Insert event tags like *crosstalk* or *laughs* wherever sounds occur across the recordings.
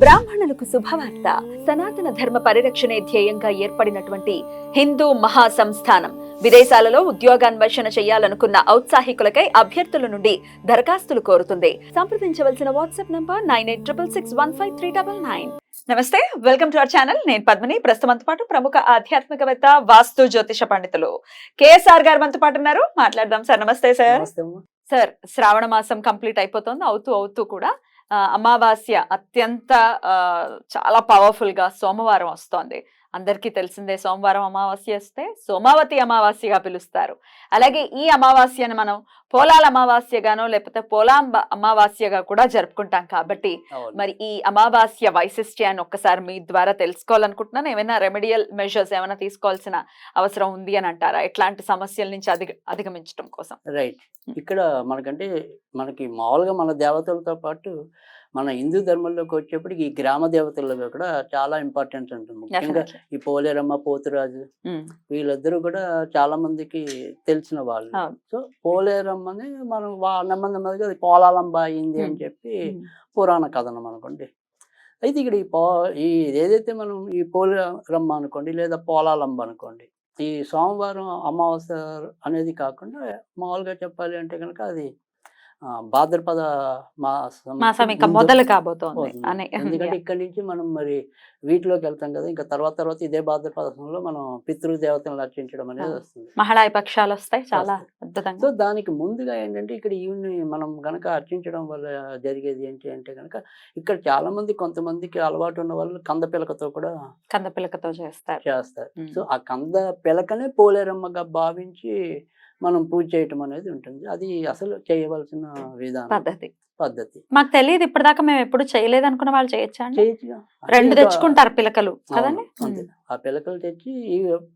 బ్రాహ్మణులకు శుభవార్త సనాతన ధర్మ పరిరక్షణే ధ్యేయంగా ఏర్పడినటువంటి హిందూ మహాసంస్థానం. విదేశాలలో ఉద్యోగాన్వేషణ చేయాలనుకున్న ఔత్సాహికులకై అభ్యర్థుల నుండి దరఖాస్తులు కోరుతుంది. సంప్రదించవలసిన WhatsApp number nine eight triple six one five three double nine. నమస్తే వెల్కమ్ టు అవర్ ఛానల్. నేను పద్మిని. ప్రస్తుతంతో పాటు ప్రముఖ ఆధ్యాత్మికవేత్త వాస్తు జ్యోతిష పండితులు కేఎస్ఆర్ గారు మనతో పాటు ఉన్నారు. మాట్లాడదాం సార్. నమస్తే సార్. సార్ శ్రావణ మాసం కంప్లీట్ అయిపోతుంది. అవుతూ అవుతూ కూడా అమావాస్య అత్యంత చాలా పవర్ఫుల్గా సోమవారం వస్తోంది. అందరికీ తెలిసిందే సోమవారం అమావాస్య వస్తే సోమావతి అమావాస్యగా పిలుస్తారు. అలాగే ఈ అమావాస్యను మనం పోలాల అమావాస్యగానో లేకపోతే పోలాంబ అమావాస్యగా కూడా జరుపుకుంటాం కాబట్టి. మరి ఈ అమావాస్య వైశిష్ట్యాన్ని ఒక్కసారి మీ ద్వారా తెలుసుకోవాలనుకుంటున్నాను. ఏమైనా రెమెడియల్ మెజర్స్ ఏమైనా తీసుకోవాల్సిన అవసరం ఉంది అని అంటారా? ఎట్లాంటి సమస్యల నుంచి అధిగ అధిగమించడం కోసం? రైట్. ఇక్కడ మనకంటే మనకి మామూలుగా మన దేవతలతో పాటు మన హిందూ ధర్మంలోకి వచ్చేప్పటికి ఈ గ్రామ దేవతల్లో కూడా చాలా ఇంపార్టెన్స్ ఉంటుంది ముఖ్యంగా. ఈ పోలేరమ్మ పోతురాజు వీళ్ళిద్దరూ కూడా చాలా మందికి తెలిసిన వాళ్ళు. సో పోలేరమ్మని మనం వా- నెమ్మది నెమ్మదిగా అది పోలాలంబ అయింది అని. చెప్పి పురాణ కథనం అనుకోండి అయితే ఇక్కడ ఈ పో ఈ ఏదైతే మనం ఈ పోలేరమ్మ అనుకోండి లేదా పోలాలంబ అనుకోండి ఈ సోమవారం అమావాస్య అనేది కాకుండా మామూలుగా చెప్పాలి అంటే కనుక అది భాద్రపద మాసం ఇంకా ముందు మొదలు కాబోతోంది *laughs* ఎందుకంటే ఇక్కడి నుంచి మనం మరి వీటిలోకి వెళ్తాం కదా ఇంకా తర్వాత తర్వాత ఇదే భాద్రపదంలో మనం పితృదేవతలను అర్చించడం అనేది. వస్తుంది మహళాయి పక్షాలు వస్తాయి చాలా. అద్భుతంగా సో దానికి ముందుగా ఏంటంటే ఇక్కడ ఈవిని మనం గనక అర్చించడం వల్ల జరిగేది ఏంటి అంటే కనుక ఇక్కడ చాలా మంది కొంతమందికి అలవాటు ఉన్న వాళ్ళు కంద పిలకతో కూడా కంద పిలకతో చేస్తారు చేస్తారు. సో ఆ కంద పిలకనే పోలేరమ్మగా భావించి మనం పూజ చేయటం అనేది ఉంటుంది. అది అసలు చేయవలసిన విధానం. పద్ధతి. పద్ధతి. మాకు తెలియదు ఇప్పటిదాకా మేము ఎప్పుడు చేయలేదు అనుకున్న వాళ్ళు చేయొచ్చా రెండు తెచ్చుకుంటారు పిలకలు. కదండి. ఆ పిలకలు తెచ్చి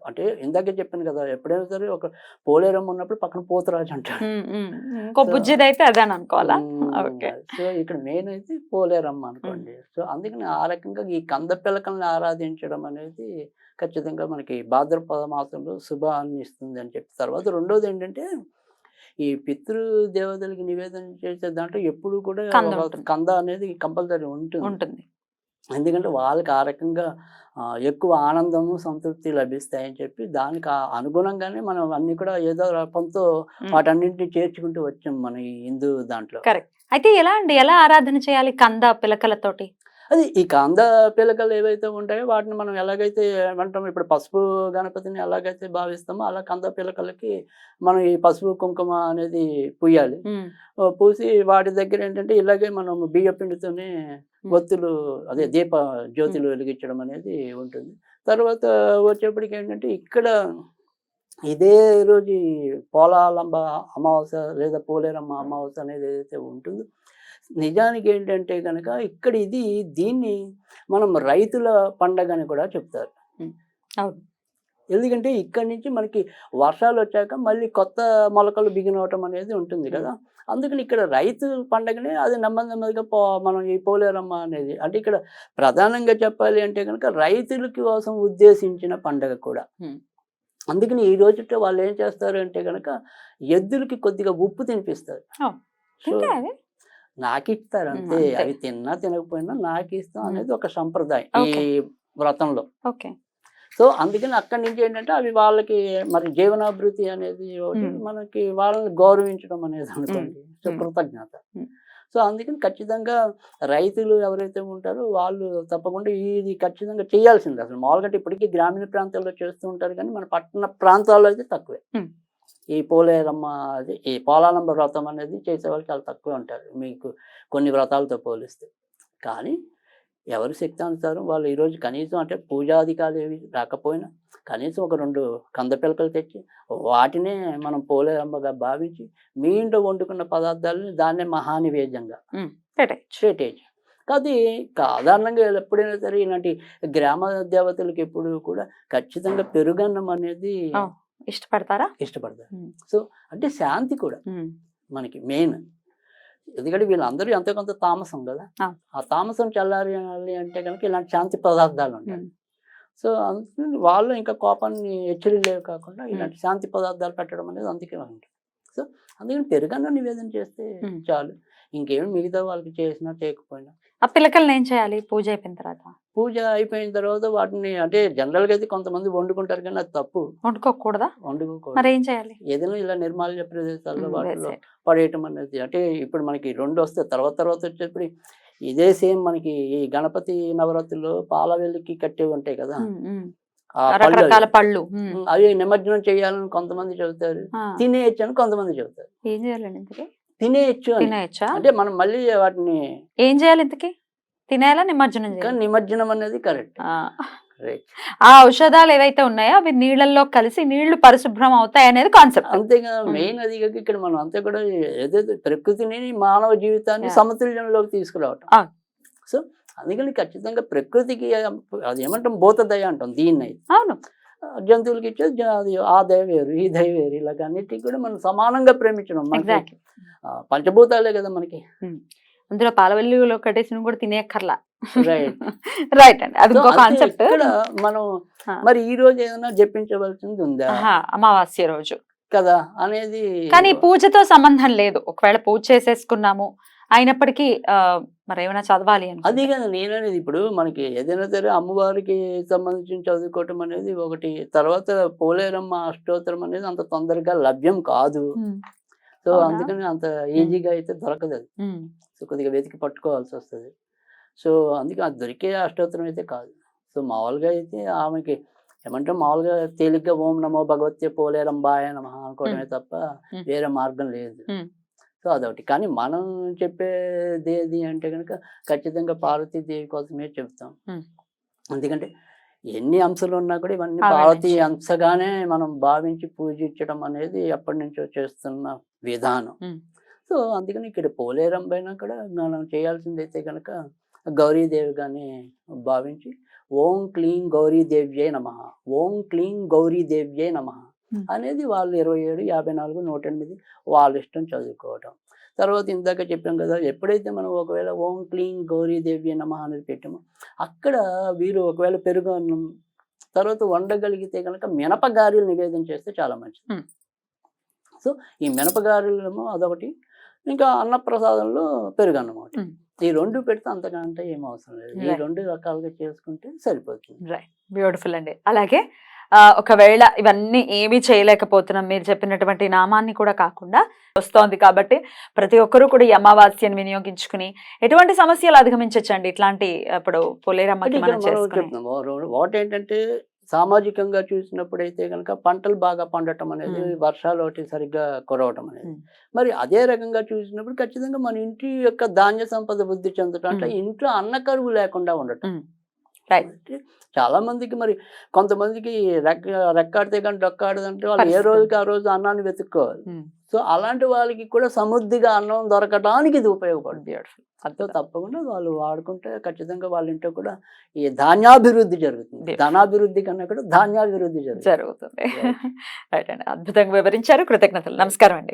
అంటే ఇందాకే చెప్పాను కదా ఎప్పుడైనా సరే ఒక పోలేరమ్మ ఉన్నప్పుడు పక్కన పోతరాజు అంటాడు. ఉమ్. ఇంకో బుజ్జిది అయితే అదే అనుకోవాలా? సో ఇక్కడ మెయిన్ అయితే పోలేరమ్మ అనుకోండి. సో అందుకని ఆ రకంగా ఈ కంద పిలకల్ని ఆరాధించడం అనేది ఖచ్చితంగా మనకి భాద్రపద మాసంలో శుభాన్ని ఇస్తుంది అని చెప్పి. తర్వాత రెండోది ఏంటంటే ఈ పితృ దేవతలకి నివేదన చేసే దాంట్లో ఎప్పుడు కూడా కంద అనేది కంపల్సరీ ఉంటుంది. ఉంటుంది. ఎందుకంటే వాళ్ళకి ఆ రకంగా ఎక్కువ ఆనందము సంతృప్తి లభిస్తాయని చెప్పి దానికి అనుగుణంగానే మనం అన్ని కూడా ఏదో రకంతో. వాటన్నింటినీ చేర్చుకుంటూ వచ్చాం మన ఈ హిందూ దాంట్లో. కరెక్ట్. అయితే ఎలా అండి? ఎలా ఆరాధన చేయాలి కంద పిలకలతోటి? అది ఈ కాంద పిలకలు ఏవైతే ఉంటాయో వాటిని మనం ఎలాగైతే ఏమంటాం ఇప్పుడు పసుపు గణపతిని ఎలాగైతే భావిస్తామో అలా కంద పిలకలకి మనం ఈ పసుపు కుంకుమ అనేది పూయాలి. పూసి వాటి దగ్గర ఏంటంటే ఇలాగే మనం బియ్య పిండితోనే ఒత్తులు అదే దీప జ్యోతులు వెలిగించడం అనేది ఉంటుంది. తర్వాత వచ్చేప్పటికి ఏంటంటే ఇక్కడ ఇదే రోజు పోలాలంబ అమావాస్య లేదా పోలేరమ్మ అమావాస్య అనేది ఏదైతే ఉంటుందో నిజానికి ఏంటంటే కనుక ఇక్కడ ఇది దీన్ని మనం రైతుల పండగ అని కూడా చెప్తారు. అవును. ఎందుకంటే ఇక్కడి నుంచి మనకి వర్షాలు వచ్చాక మళ్ళీ కొత్త మొలకలు బిగినవటం అనేది ఉంటుంది కదా. అందుకని ఇక్కడ రైతు పండగనే అది నెమ్మది నెమ్మదిగా పో మనం ఈ పోలేరమ్మ అనేది అంటే ఇక్కడ ప్రధానంగా చెప్పాలి అంటే కనుక రైతుల కోసం ఉద్దేశించిన పండగ కూడా. అందుకని ఈ రోజుతో వాళ్ళు ఏం చేస్తారు అంటే కనుక ఎద్దులకి కొద్దిగా ఉప్పు తినిపిస్తారు. నాకు ఇస్తారు అంతే అంతే. అవి తిన్నా తినకపోయినా నాకు ఇస్తాం. అనేది ఒక సంప్రదాయం ఈ. వ్రతంలో ఓకే సో అందుకని అక్కడి నుంచి ఏంటంటే అవి వాళ్ళకి మరి జీవనాభివృద్ధి అనేది. మనకి వాళ్ళని గౌరవించడం అనేది అనుకోండి సో. కృతజ్ఞత. సో అందుకని ఖచ్చితంగా రైతులు ఎవరైతే ఉంటారో వాళ్ళు తప్పకుండా ఇది ఖచ్చితంగా చేయాల్సింది అసలు మామూలుగా ఇప్పటికీ గ్రామీణ ప్రాంతాల్లో చేస్తూ ఉంటారు కానీ మన పట్టణ ప్రాంతాల్లో అయితే తక్కువే. ఈ పోలేరమ్మ అది ఈ పోలాలంబ వ్రతం అనేది చేసేవాళ్ళు చాలా తక్కువ ఉంటారు. మీకు కొన్ని వ్రతాలతో పోలిస్తే. కానీ ఎవరి శక్తి అనుసారం వాళ్ళు ఈరోజు కనీసం అంటే పూజాధికారులు ఏవి రాకపోయినా కనీసం ఒక రెండు కంద పిలకలు తెచ్చి వాటినే మనం పోలేరమ్మగా భావించి మీ ఇంట్లో వండుకున్న పదార్థాలని దాన్నే మహానివేద్యంగా పెట్టేయచ్చు. కాదు సాధారణంగా ఎప్పుడైనా సరే ఇలాంటి గ్రామ దేవతలకు ఎప్పుడు కూడా ఖచ్చితంగా పెరుగన్నం అనేది. ఇష్టపడతారా? ఇష్టపడతారు. సో అంటే శాంతి కూడా మనకి మెయిన్. ఎందుకంటే వీళ్ళందరూ ఎంతో కొంత తామసం కదా. ఆ. తామసం చల్లారి అంటే కనుక ఇలాంటి శాంతి పదార్థాలు ఉంటాయి. సో వాళ్ళు ఇంకా కోపాన్ని హెచ్చరిలేవు కాకుండా ఇలాంటి శాంతి పదార్థాలు పెట్టడం అనేది అందుకే ఉంటుంది. సో అందుకని పెరుగన్న నివేదన చేస్తే. చాలు. ఇంకేం మిగతా వాళ్ళకి చేసినా చేయకపోయినా. ఆ పిల్లకల్ని ఏం చేయాలి? పూజ అయిపోయిన తర్వాత? పూజ అయిపోయిన తర్వాత వాటిని అంటే జనరల్గా అయితే కొంతమంది వండుకుంటారు కానీ అది తప్పు. వండుకోకూడదా? వండుకోకూడదు. మరి ఏం చేయాలి? ఏదైనా ఇలా నిర్మాల్య ప్రదేశాల్లో వాటిలో. పడేయటం అనేది అంటే ఇప్పుడు మనకి రెండు వస్తాయి. తర్వాత తర్వాత వచ్చేప్పుడు ఇదే సేమ్ మనకి ఈ గణపతి నవరాత్రిలో పాల వెల్లికి కట్టేవి ఉంటాయి కదా? పళ్ళు రకరకాల అవి. పళ్ళు నిమజ్జనం చేయాలని కొంతమంది చెబుతారు. తినేయచ్చు అని కొంతమంది చెబుతారు. ఏం చేయాలండి తినేయచ్చు అంటే మనం మళ్ళీ వాటిని ఏం చేయాలి ఇంతకి తినేయాలా నిమజ్జనం నిమజ్జనం అనేది కరెక్ట్ ఆ. ఔషధాలు ఏవైతే ఉన్నాయో అవి నీళ్ళల్లో కలిసి నీళ్ళు పరిశుభ్రం అవుతాయి అనేది కాన్సెప్ట్ అంతేగా ఉమ్. మెయిన్ అది కాక ఇక్కడ మనం అంతా కూడా ఏదైతే ప్రకృతిని మానవ జీవితాన్ని. సమతుల్యంలోకి తీసుకురావటం. సో అందుకని ఖచ్చితంగా ప్రకృతికి అది ఏమంటాం భూతదయ అంటాం దీన్ని. అవును జంతువులకి ఇచ్చేది అది ఆ దయ వేరు ఈ దయ వేరు. ఇలాగ అన్నిటికీ కూడా మనం సమానంగా ప్రేమించడం మనకి పంచభూతాలే కదా మనకి. అందులో పాలవెల్లిలో కట్టేసిన కూడా తినేయక్కర్లా. రైట్ *laughs* అండి. అది ఇంకో కాన్సెప్ట్ మనం. మరి ఈ రోజు ఏదైనా జపించవలసింది ఉందా? అమావాస్య రోజు. కదా అనేది కానీ పూజతో సంబంధం లేదు. ఒకవేళ పూజ చేసేసుకున్నాము అయినప్పటికీ మరి ఏమైనా చదవాలి అని అది కదా! నేననేది ఇప్పుడు మనకి ఏదైనా సరే అమ్మవారికి సంబంధించి చదువుకోవటం అనేది ఒకటి తర్వాత పోలేరమ్మ అష్టోత్తరం అనేది అంత తొందరగా లభ్యం కాదు. సో? అందుకని అంత ఈజీగా అయితే దొరకదు అది. సో కొద్దిగా వెతికి పట్టుకోవాల్సి వస్తుంది. సో అందుకే అది దొరికే అష్టోత్తరం అయితే కాదు. సో మామూలుగా అయితే ఆమెకి ఏమంటే మామూలుగా తేలిగ్గా ఓం నమో భగవత్య పోలేరంబాయ నమ అనుకోవడమే తప్ప. వేరే మార్గం లేదు. సో అదొకటి కానీ మనం చెప్పేది ఏది అంటే కనుక ఖచ్చితంగా పార్వతీదేవి కోసమే చెప్తాం. ఎందుకంటే ఎన్ని అంశాలు ఉన్నా కూడా ఇవన్నీ పార్వతీ. అంశగానే మనం భావించి పూజించడం అనేది ఎప్పటి నుంచో చేస్తున్న విధానం. సో అందుకని ఇక్కడ పోలేరం పైన కూడా మనం చేయాల్సింది అయితే కనుక గౌరీదేవి కానీ భావించి ఓం క్లీం గౌరీదేవ్యే నమ ఓం క్లీం గౌరీదేవ్యే నమ. అనేది వాళ్ళు ఇరవై ఏడు యాభై నాలుగు నూట ఎనిమిది వాళ్ళ ఇష్టం చదువుకోవటం. తర్వాత ఇందాక చెప్పాం కదా ఎప్పుడైతే మనం ఒకవేళ ఓం క్లీం గౌరీదేవ్యే నమ అనేది పెట్టామో అక్కడ వీరు ఒకవేళ పెరుగు అన్నం తర్వాత వండగలిగితే కనుక మినపగారెలు నివేదన చేస్తే చాలా మంచిది. సో ఈ మినపగారెలేమో అదొకటి. ఇంకా అన్నప్రసాదంలో పెరుగు అన్నం ఒకటి. Hmm. ఈ రెండు పెడితే అంతకంటే ఏం అవసరం లేదు. ఈ. రెండు రకాలుగా చేసుకుంటే సరిపోతుంది. రైట్ బ్యూటిఫుల్ అండి. అలాగే ఒకవేళ ఇవన్నీ ఏమీ చేయలేకపోతున్నాం మీరు చెప్పినటువంటి నామాన్ని కూడా కాకుండా వస్తోంది కాబట్టి ప్రతి ఒక్కరూ కూడా ఈ అమావాస్యను వినియోగించుకుని ఎటువంటి సమస్యలు అధిగమించచ్చండి ఇట్లాంటి ఇప్పుడు ఒకటి ఏంటంటే సామాజికంగా చూసినప్పుడు అయితే కనుక పంటలు బాగా పండటం అనేది. వర్షాలు ఒకటి సరిగ్గా కురవటం అనేది. మరి అదే రకంగా చూసినప్పుడు ఖచ్చితంగా మన ఇంటి యొక్క ధాన్య సంపద వృద్ధి చెందటం అంటే. ఇంట్లో అన్న కరువు లేకుండా ఉండటం చాలా మందికి మరి కొంతమందికి రెక్క రెక్కాడితే కానీ డొక్కాడదంటే వాళ్ళు ఏ. రోజుకి ఆ రోజు అన్నాన్ని వెతుక్కోవాలి. సో అలాంటి వాళ్ళకి కూడా సమృద్ధిగా అన్నం దొరకడానికి ఇది ఉపయోగపడుతుంది. సో తప్పకుండా వాళ్ళు వాడుకుంటే ఖచ్చితంగా వాళ్ళ ఇంట్లో కూడా ఈ ధాన్యాభివృద్ధి జరుగుతుంది. ధనాభివృద్ధి కన్నా కూడా ధాన్యాభివృద్ధి జరుగుతుంది. జరుగుతుంది. రైట్ *laughs* అండి. అద్భుతంగా వివరించారు. కృతజ్ఞతలు. నమస్కారం అండి.